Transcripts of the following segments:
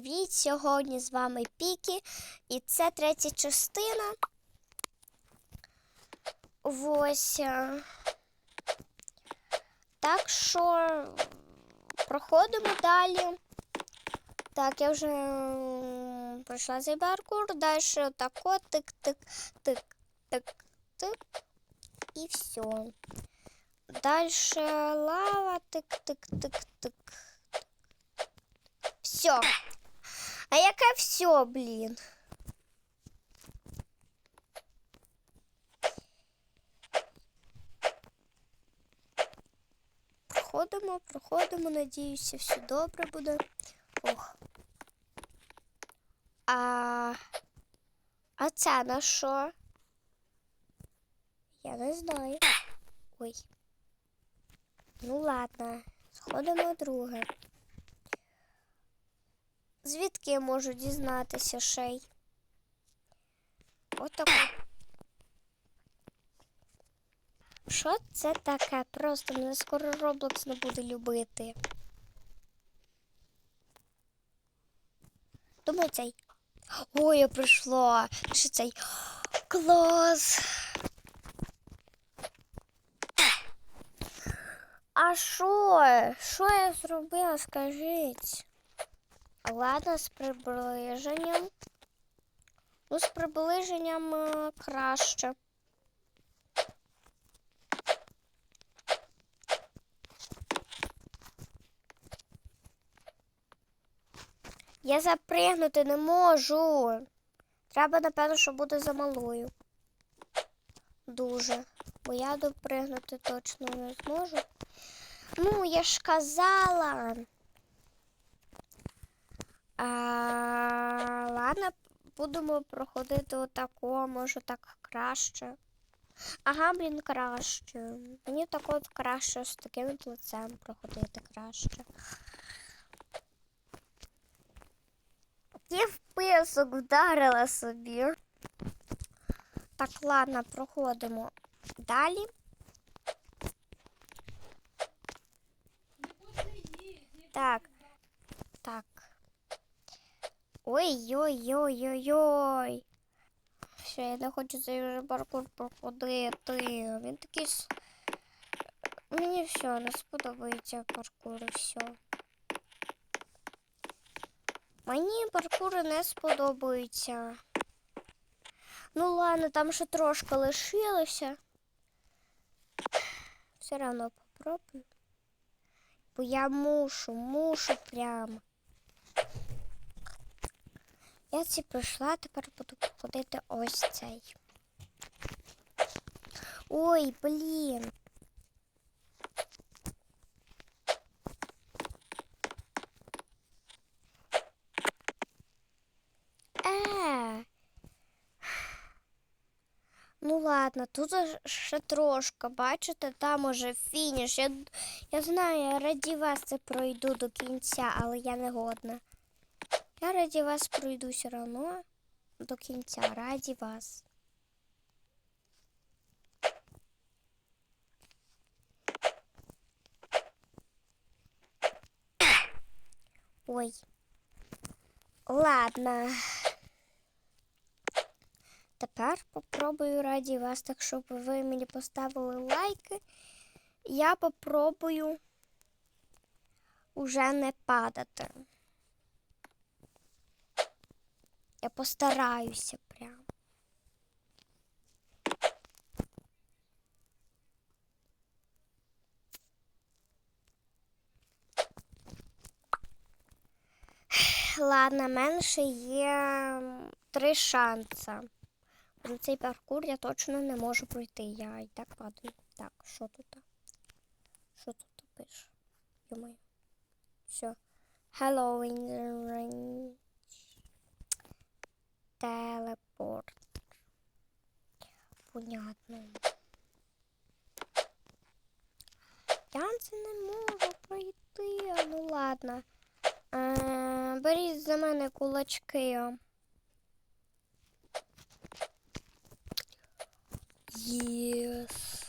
Привіт! Сьогодні з вами Пікі, і це третя частина. Ось. е, Так що проходимо далі. Так, я вже пройшла цей паркур, далі отако тик-тик-тик-тик-тик. І все. Далі лава, тик-тик-тик-тик. Все. А яке все, блін? Проходимо, проходимо, надіюся, все добре буде. Ох. А, а це на що? Я не знаю. Ой. Ну ладно, сходимо друге. Звідки я можу дізнатися шей? Отако. Що це таке? Просто мене скоро Роблокс не буде любити. Думаю, цей. Ой, я прийшла. Що цей? Клас. А що? Що я зробила, скажіть? Ладно, з приближенням. Ну, з приближенням е, краще. Я запригнути не можу. Треба, напевно, що буде за малою. Дуже. Бо я допригнути точно не зможу. Ну, я ж казала. А, ладно, будемо проходити отако, може так краще. Ага, блін, краще. Мені так от краще з таким лицем проходити краще. Я в писок вдарила собі. Так, ладно, проходимо далі. Так. Ой-ой-ой-ой-ой. Ще я не хочу цей вже паркур проходити. Він такий. Мені все, не сподобається паркур і все. Мені паркури не сподобаються. Ну ладно, там ще трошки лишилося. Все одно попробую. Бо я мушу, мушу прямо. Я ці пройшла, тепер буду проходити ось цей. Ой, блін. Е. Ну ладно, тут ще трошки, бачите, там уже фініш. Я, я знаю, я раді вас це пройду до кінця, але я не годна. Я раді вас пройду все одно до кінця, раді вас. Ой. Ладно. Тепер попробую раді вас, так щоб ви мені поставили лайки. Я попробую уже не падати. Я постараюся прям. Ладно, ще є три шанси. На цей паркур я точно не можу пройти. Я і так падаю. Так, що тут? Що тут пише? Йомаю. Все. Hello in. Телепорт. Понятно. Я це не можу пройти. Ну ладно. Е, беріть за мене кулачки. Єс.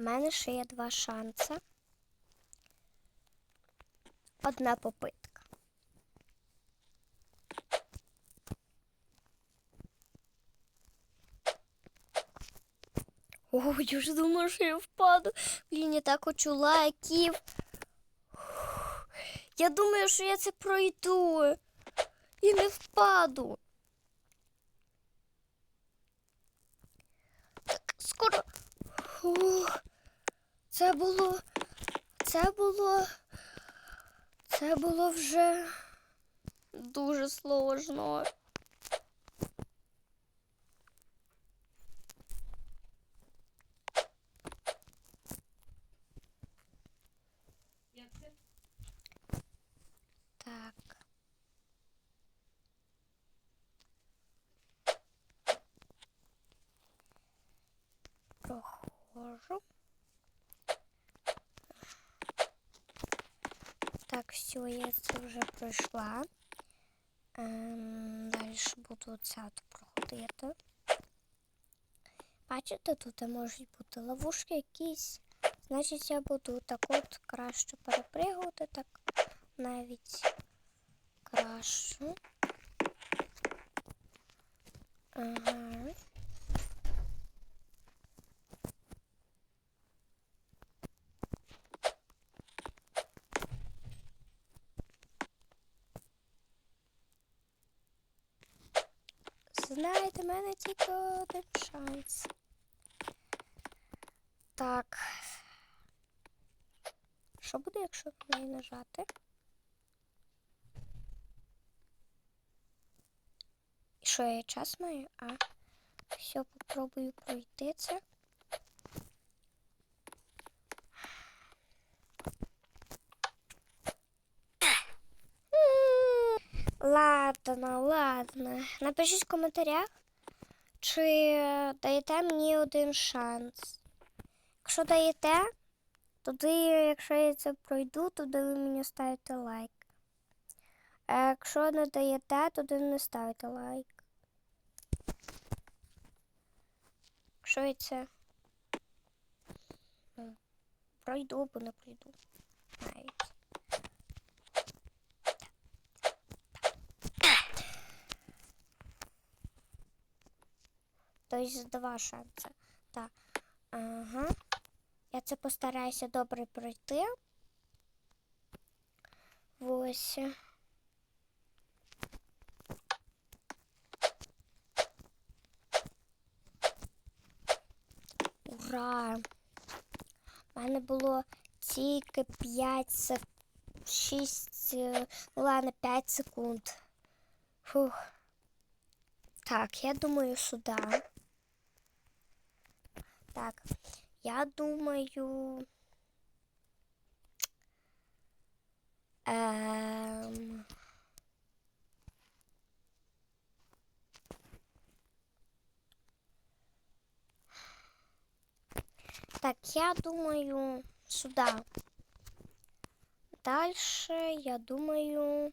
У мене ще є два шанси. Одна попитка. Ой, я ж думала, що я впаду. Блін, я так хочу лайків. Я думаю, що я це пройду. І не впаду. Так, скоро. Ух, це було. Це було. Це було вже дуже сложно. Так. Прохожу. Так, все, я це вже пройшла. Ем, далі буду це от проходити. Бачите, тут можуть бути ловушки якісь. Значить, я буду так от краще перепригувати, так навіть краще. Ага. Знаєте, в мене тільки один шанс. Так. Що буде, якщо на неї нажати? І що я час маю? А. Все, попробую пройти це. Ладно, ладно. Напишіть в коментарях, чи даєте мені один шанс. Якщо даєте, тоді, якщо я це пройду, тоді ви мені ставите лайк. А якщо не даєте, тоді не ставите лайк. Якщо я це ну, пройду або не пройду. Навіть. Тобто два шанси. Так. Ага. Я це постараюся добре пройти. Ось. Ура! У мене було тільки 5 сек... 6, е, ну ладно, 5 секунд. Фух. Так, я думаю, сюди. Так, я думаю. Ем... Так, я думаю, сюда. Дальше, я думаю...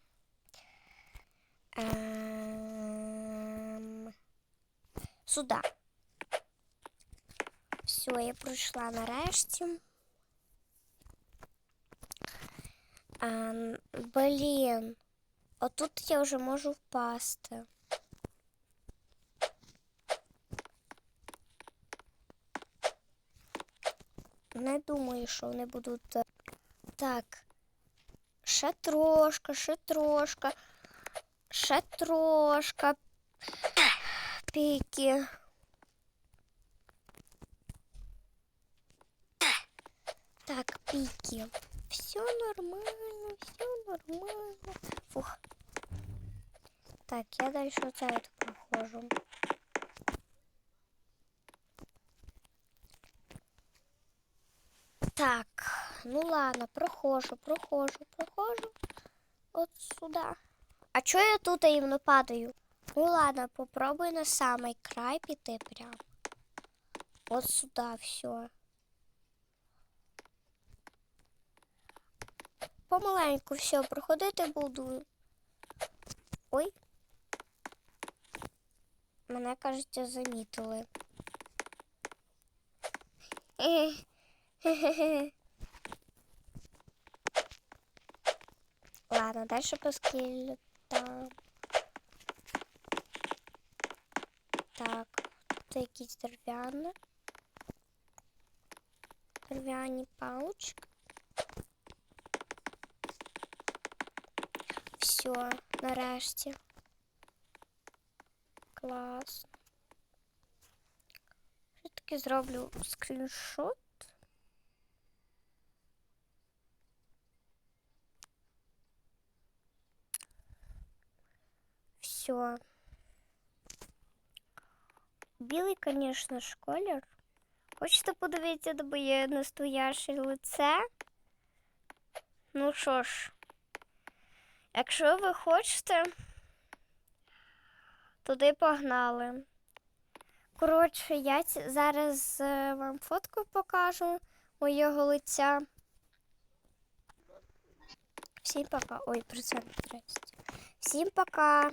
Ем... Сюда. Все, я пройшла нарешті. Ем, блін. Отут я вже можу впасти. Не думаю, що вони будуть. е, Так. Ще трошка, ще трошка. Ще трошка. Піки. Так, піки. Все нормально, все нормально. Фух. Так, я дальше вот это прохожу. Так, ну ладно, прохожу, прохожу, прохожу. От сюда. А чого я тут іменно падаю? Ну ладно, попробуй на самий край піти прям. От сюда все. Помаленьку все, проходити буду. Ой. Мене, кажеться, замітили. Ладно, дальше по скелетам. Так, тут якісь дерев'яні. Дерев'яні палочки. Все, нарешті. Клас. Все-таки зроблю скріншот. Все. Білий, звісно, ж колір. Хочете подивитися на моє настояще лице? Ну що ж, Якщо ви хочете, туди погнали. Коротше, я зараз е, вам фотку покажу моєго лиця. Всім пока. Ой, процент 30. Всім пока.